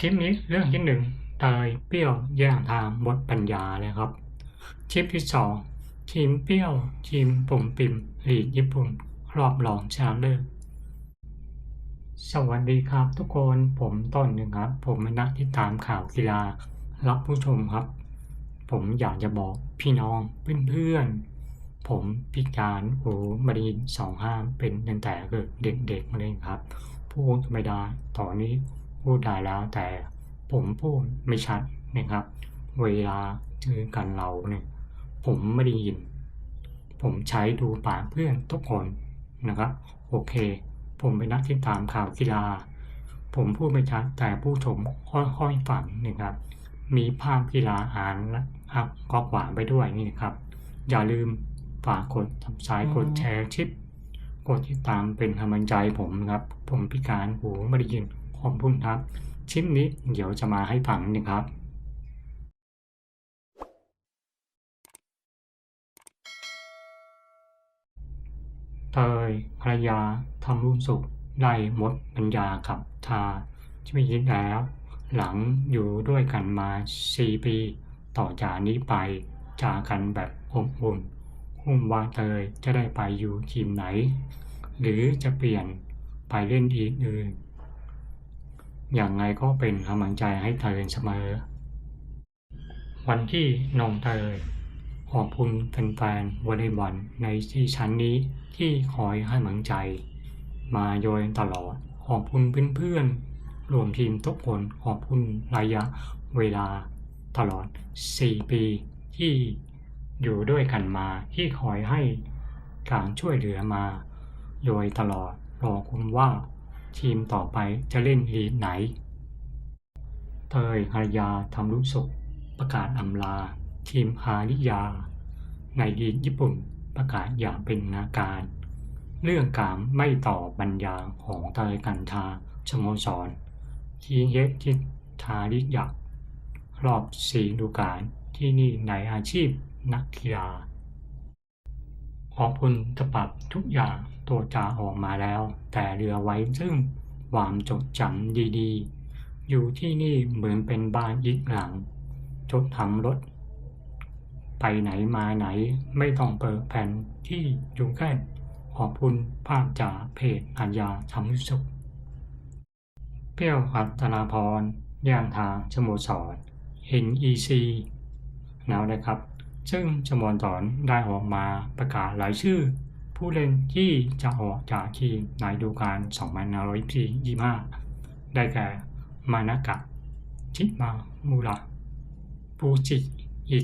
คลิปนี้เรื่องที่หนึ่งเตยเปรี้ยวแย่งทางบทปัญญาเลยครับคลิปที่สองทีมเปรี้ยวทีมปุ่มปิมลีกญี่ปุ่นรอบรองชนะเลิศสวัสดีครับทุกคนผมต้นหนึ่งครับ ผมเป็นนักที่ตามข่าวกีฬารับผู้ชมครับ ผมอยากจะบอกพี่น้องเพื่อนๆผมพิการหูม่ได้ยินสองห้าเป็นตั้งแต่เกิดเด็กๆมาเลยครับพูดไม่ได้ตอนนี้ พูดได้แล้วแต่ผมพูดไม่ชัดนะครับ เวลาเจอกันเราเนี่ยผมไม่ได้ยิน ผมใช้ดูปากเพื่อนทุกคนนะครับ โอเค ผมเป็นนักที่ตามข่าวกีฬา ผมพูดไม่ชัดแต่ผู้ชมค่อยๆฟังนะครับ มีภาพกีฬาอ่านนะครับก็ขวางไปด้วยนี่นะครับ อย่าลืมฝากกดทับสายกดแชร์ชิปกดติดตามเป็นกำลังใจผมนะครับ ผมพิการหูไม่ได้ยิน ขอบคุณครับชิปนี้เดี๋ยวจะมาให้ฟังนะครับเตยภรรยาทำรุ่นสุขได้หมดปัญญากับทาชีวิตแล้ว หลังอยู่ด้วยกันมาสี่ปีต่อจากนี้ไปจากกันแบบอบอุ่นคุ้มว่าเตยจะได้ไปอยู่ทีมไหน หรือจะเปลี่ยนไปเล่นอีกอื่น อย่างไงก็เป็นกำลังใจให้เตยเสมอ วันที่น้องเตยขอบคุณแฟนๆวอลเลย์บอลในที่ชั้นนี้ที่คอยให้กำลังใจ มาโดยตลอดขอบคุณเพื่อนๆรวมทีมทุกคนขอบคุณระยะเวลาตลอด 4 ปีที่อยู่ด้วยกันมาที่คอยให้การช่วยเหลือมา โดยตลอดรอคุณว่า ทีมต่อไปจะเล่นลีกไหน เตยภรรยาทำรู้สุขประกาศอำลา ทีมฮาริยา ในลีกญี่ปุ่นประกาศอย่างเป็นทาการ เรื่องการไม่ต่อบัญญาของเตยกันทาสโมสร ทีเยจิทาริยารอบสี่ดูกาลที่นี่ในอาชีพนักกีฬา ขอบคุณจะปรับทุกอย่างตัวจาออกมาแล้ว แต่เหลือไว้ซึ่งความจดจำดีๆ อยู่ที่นี่เหมือนเป็นบ้านอีกหลัง จดทำรถ ไปไหนมาไหนไม่ต้องเปิดแผ่นที่อยู่แค่ขอบคุณภาพจากเพจอัญญาทำรู้สุข เปี้ยวอัตนาพรย่างทางสโมสร NEC แล้วนะครับ ซึ่งสโมสรได้ออกมาประกาศรายชื่อ ผู้เล่นที่จะออกจากทีมในฤดูกาล2525ได้แก่ มานากะ ชิมามูระปูจิอิ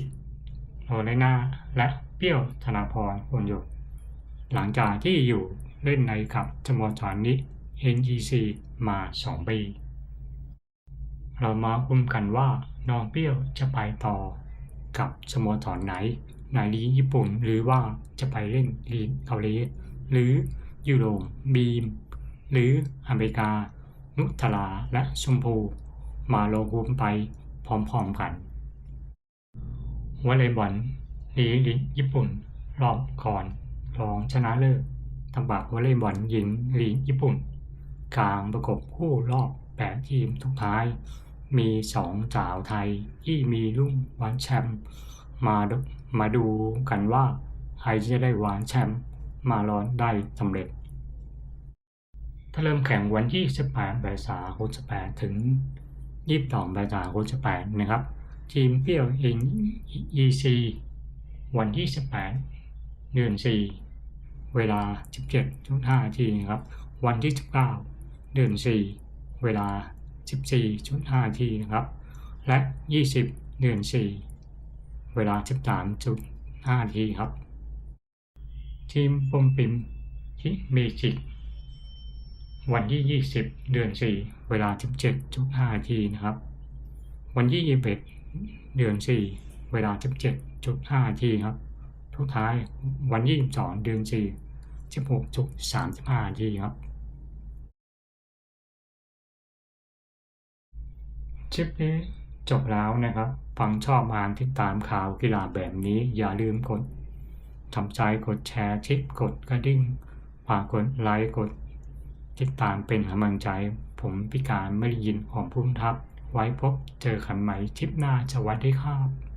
โรเลนาและเปี้ยวธนาพรคนอยู่ หลังจากที่อยู่เล่นในกับสโมสรนี้ NEC มา 2 ปี เรามาคุมกันว่าน้องเปี้ยวจะไปต่อ กับสโมสรไหนในลีกญี่ปุ่น หรือว่าจะไปเล่นลีกเกาหลีหรือยุโรปบีม หรืออเมริกา นุทลาและชมพู มาลงคุมไปพร้อมๆกันวอลเลย์บอลลีกญี่ปุ่น รอบก่อนรองชนะเลิศตำบักวอลเลย์บอลหญิงลีกญี่ปุ่น กลางประกบคู่รอบ 8 ทีมทุกท้าย มีสองสาวไทยที่มีรุ่งหวันแชมป์มาดูมาดูกันว่าใครจะได้หวานแชมป์มาลอนได้สำเร็จ ถ้าเริ่มแข่งวันที่ 18เมษายน68ถึง 22เมษายน68นะครับ ทีมเปี้ยวเอง EC วันที่ 18 เดือน 4 เวลา 17.5นาทีนะครับ วันที่ 19 เดือน 4 เวลา 14.5นาทีนะครับ และ 20 เดือน 4 เวลา 13.5นาทีครับ ทีมปมปิมฮิเมจิกวันที่ 20 เดือน 4 เวลา 17.5นาทีนะครับ วันที่ 21 เดือน 4 เวลา 17.5นาทีครับ ทุกท้ายวันที่ 22 เดือน 4 16.35นาทีครับ คลิปนี้จบแล้วนะครับ ฟังชอบอ่านติดตามข่าวกีฬาแบบนี้ อย่าลืมกดทำใจกดแชร์ชิปกดกระดิ่งฝากกดไลค์กด ติดตามเป็นกำลังใจ ผมพิการไม่ได้ยินของพุ่มทับ ไว้พบเจอกันใหม่ทริปหน้าสวัสดีครับ